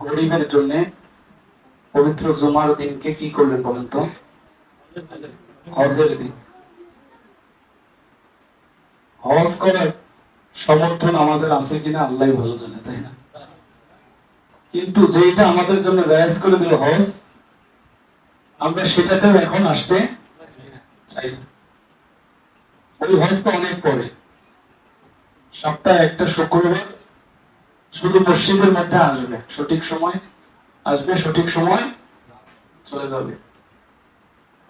গরিবের জন্য পবিত্র জুমার দিনকে কি করলেন বলেন তো? হজের দিন। হজ করার সমর্থন আমাদের আছে কিনা আল্লাহ ভালো জানে, তাই না? কিন্তু যেটা আমাদের জন্য জায়েজ করে দিল হজ, আমরা সেটাতেও এখন আসতে চাই ওই হজ তো অনেক পরে। সপ্তাহে একটা শুক্রবার শুধু মসজিদের মধ্যে আসবে। সঠিক সময় আসবে, সঠিক সময় চলে যাবে।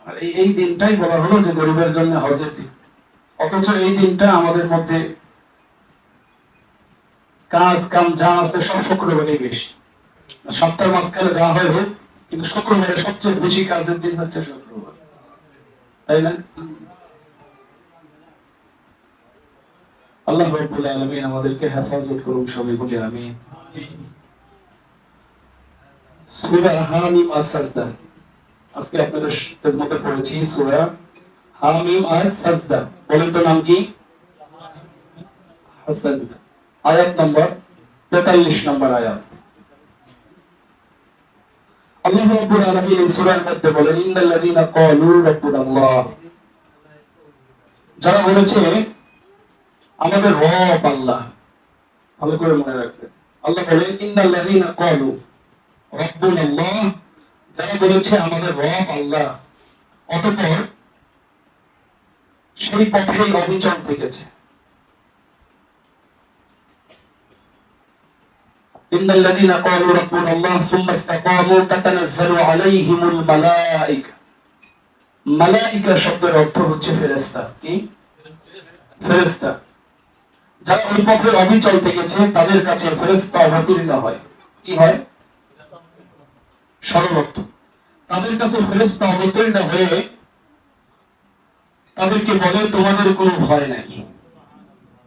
আর এই দিনটাই বলা হলো যে গরিবের জন্য হজের দিন। অথচ এই দিনটা আমাদের মধ্যে কাজ, কাম যা আছে সব শুক্রবারই বেশি। সপ্তাহের মাঝখানে যা হয় হোক, কিন্তু শুক্রবারে সবচেয়ে বেশি কাজের দিন হচ্ছে শুক্রবার। তাই না? আল্লাহ রাব্বুল আলামিন আমাদেরকে হেফাজত করুন সবাই বলি আমিন। সূরা হামিম আস-সাজদা। আজকে আপনাদের খেদমতে পড়েছি সূরা হামিম আস-সাজদা। বলেন তো নাম কি? আস-সাজদা। আয়াত নম্বর 43 নম্বর আয়াত। আল্লাহ রাব্বুল আলামিন এই সূরার মধ্যে বলেন, ইন্নাল্লাযীনা ক্বালু রাব্বুনাল্লাহ। যারা বলেছে আমাদের রব আল্লাহ ভালো করে মনে রাখবেন আল্লাহ বলেন ইন্নাল্লাযীনা ক্বালু রাব্বুনাল্লাহ যারা বলেছে আমাদের রব আল্লাহ অতঃপর সেই পথেই অবিচল থেকেছে إن الذين قالوا ربنا الله ثم استقاموا تتنزل عليهم الملائكة মালাইকা শব্দের অর্থ হচ্ছে ফেরেশতা কি ফেরেশতা যারা ওই পথে অবিচল থেকেছে, তাদের কাছে ফেরেশতা অবতীর্ণ হয়। কি হয়? সরল অর্থ তাদের কাছে ফেরেশতা অবতীর্ণ হয়ে তাদেরকে বলে, তোমাদের কোনো ভয় নাই।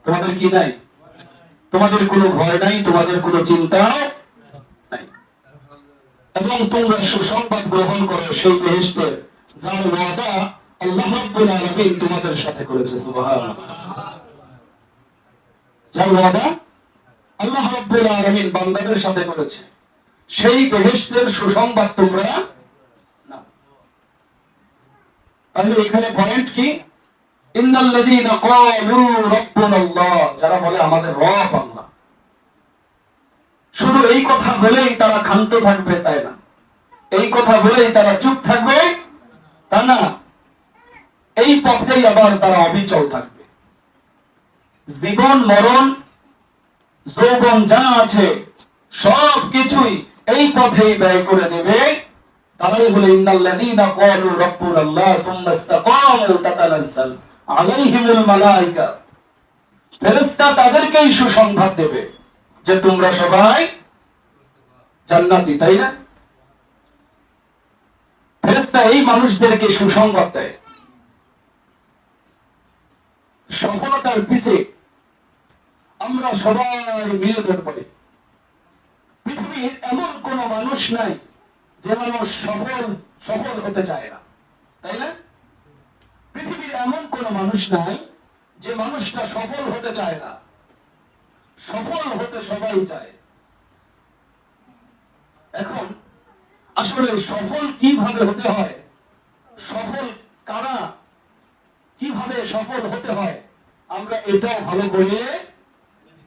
তোমাদের কি নাই? তোমাদের কোনো ভয় নাই, তোমাদের কোনো চিন্তা নাই। এবং তোমরা সুসংবাদ গ্রহণ করো সেই বেহেশতের যার ওয়াদা আল্লাহ রাব্বুল আলামিন তোমাদের সাথে করেছে, সুবহানাল্লাহ। যার ওয়াদা আল্লাহ বান্দাদের সাথে করেছে। সেই সুসংবাদ তোমরা তাহলে এখানে পয়েন্ট কি? যারা বলে আমাদের রব আল্লাহ। শুধু এই কথা বলেই তারা ক্ষান্ত থাকবে তাই না? এই কথা বলেই তারা চুপ থাকবে তা না? এই পথেই আবার তারা অবিচল থাকবে। জীবন, মরণ, যৌবন যা আছে, সব কিছুই এই পথেই ব্যয় করে দেবে। ইন্নাল্লাযীনা ক্বালু রাব্বুনাল্লাহ সুম্মা ইসতাকামু তাতানাজ্জাল আলাইহিমুল মালাইকা। ফেরেশতা সুসংবাদ দেবে যে তোমরা সবাই জান্নাতি, তাই না? ফেরেশতা এই মানুষদেরকে সুসংবাদ দেয়। সফলতার পিছে আমরা সবাই মিলে ধরবই পৃথিবীর এমন কোন মানুষ নাই যে মানুষ সফল সফল হতে চায় না। তাই না? পৃথিবীর এমন কোন মানুষ নাই যে মানুষটা সফল হতে চায় না। সফল হতে সবাই চায়। এখন, আসলে সফল কীভাবে হতে হয়? সফল কারা? কীভাবে সফল হতে হয়? আমরা এটাও ভালো করে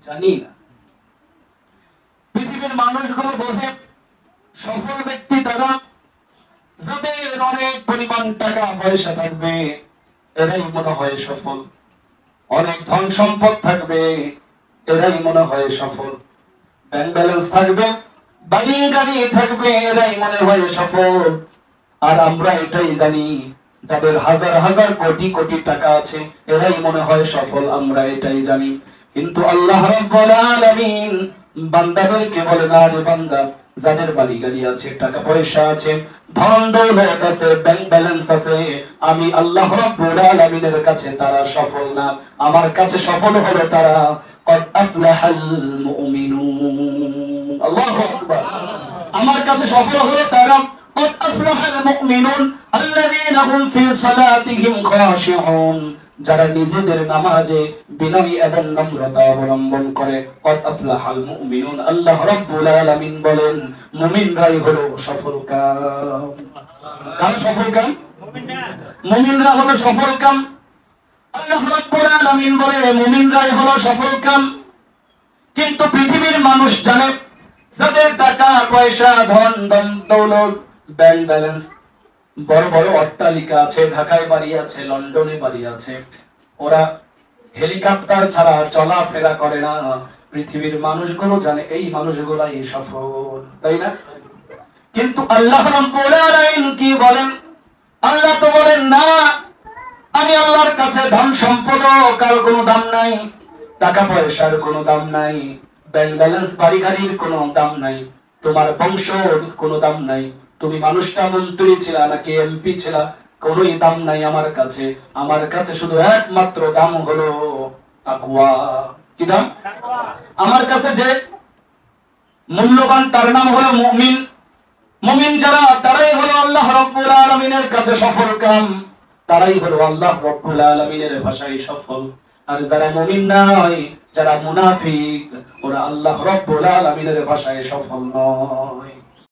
জানি না পৃথিবীর মানুষগুলো বোঝে সফল ব্যক্তি তারা যাদের অনেক পরিমাণ টাকা পয়সা থাকবে, এরাই মনে হয় সফল। অনেক ধন সম্পদ থাকবে, এরাই মনে হয় সফল। ব্যাংক ব্যালেন্স থাকবে বাড়ি গাড়ি থাকবে, এরাই মনে হয় সফল। আর আমরা এটাই জানি, যাদের হাজার হাজার কোটি কোটি টাকা আছে, এরাই মনে হয় সফল, আমরা এটাই জানি। কিন্তু আল্লাহ রাব্বুল আলামিন বান্দাদেরকে বলে, না রে বান্দা, যাদের বাড়ি গাড়ি আছে, টাকা পয়সা আছে, ধন দৌলত আছে ব্যাংক ব্যালেন্স আছে, আমি আল্লাহ রাব্বুল আলামিনের কাছে তারা সফল না। আমার কাছে সফল হলো তারা, কদ আফলাহাল মুমিনুন। আল্লাহু আকবার। আমার কাছে সফল হলো তারা قد أفلح المؤمنون الذين هم في صلاتهم خاشعون যারা নিজেদের নামাজে বিনয় এবং নম্রতা অবলম্বন করে কত আফলাহাল মুমিনুন আল্লাহ রাব্বুল আলামিন বলেন মুমিনরাই হলো সফলকাম কার সফলকাম মুমিনরা হলো সফলকাম আল্লাহ রাব্বুল আলামিন বলে মুমিনরাই হলো সফলকাম কিন্তু পৃথিবীর মানুষ জানে যাদের টাকা পয়সা ধন দম দৌলত ব্যাংক ব্যালেন্স বড় বড় অট্টালিকা আছে, ঢাকায় বাড়ি আছে, লন্ডনে বাড়ি আছে। ওরা হেলিকপ্টার ছাড়া চলাফেরা করে না। পৃথিবীর মানুষগুলো জানে এই মানুষগুলাই সফল, তাই না? কিন্তু আল্লাহ কি বলেন? আল্লাহ তো বলেন, না, আমি আল্লাহর কাছে ধন সম্পদ কার কোনো দাম নাই, টাকা পয়সার কোনো দাম নাই, ব্যাংক ব্যালেন্স বাড়ি গাড়ির কোনো দাম নাই, তোমার বংশ কোনো দাম নাই তুমি মানুষটা মন্ত্রী ছিলা নাকি এমপি ছিলা কোনোই দাম নাই আমার কাছে। আমার কাছে শুধু একমাত্র দাম হলো তাকওয়া। কি দাম? আমার কাছে যে মূল্যবান তার নাম হলো মুমিন। মুমিন যারা তারাই হলো আল্লাহ রব্বুল আলামিনের কাছে সফল কাম। তারাই হলো আল্লাহ রব্বুল আলামিনের ভাষায় সফল। আর যারা মুমিন নয় যারা মুনাফিক ওরা আল্লাহ রব্বুল আলামিনের ভাষায় সফল নয়।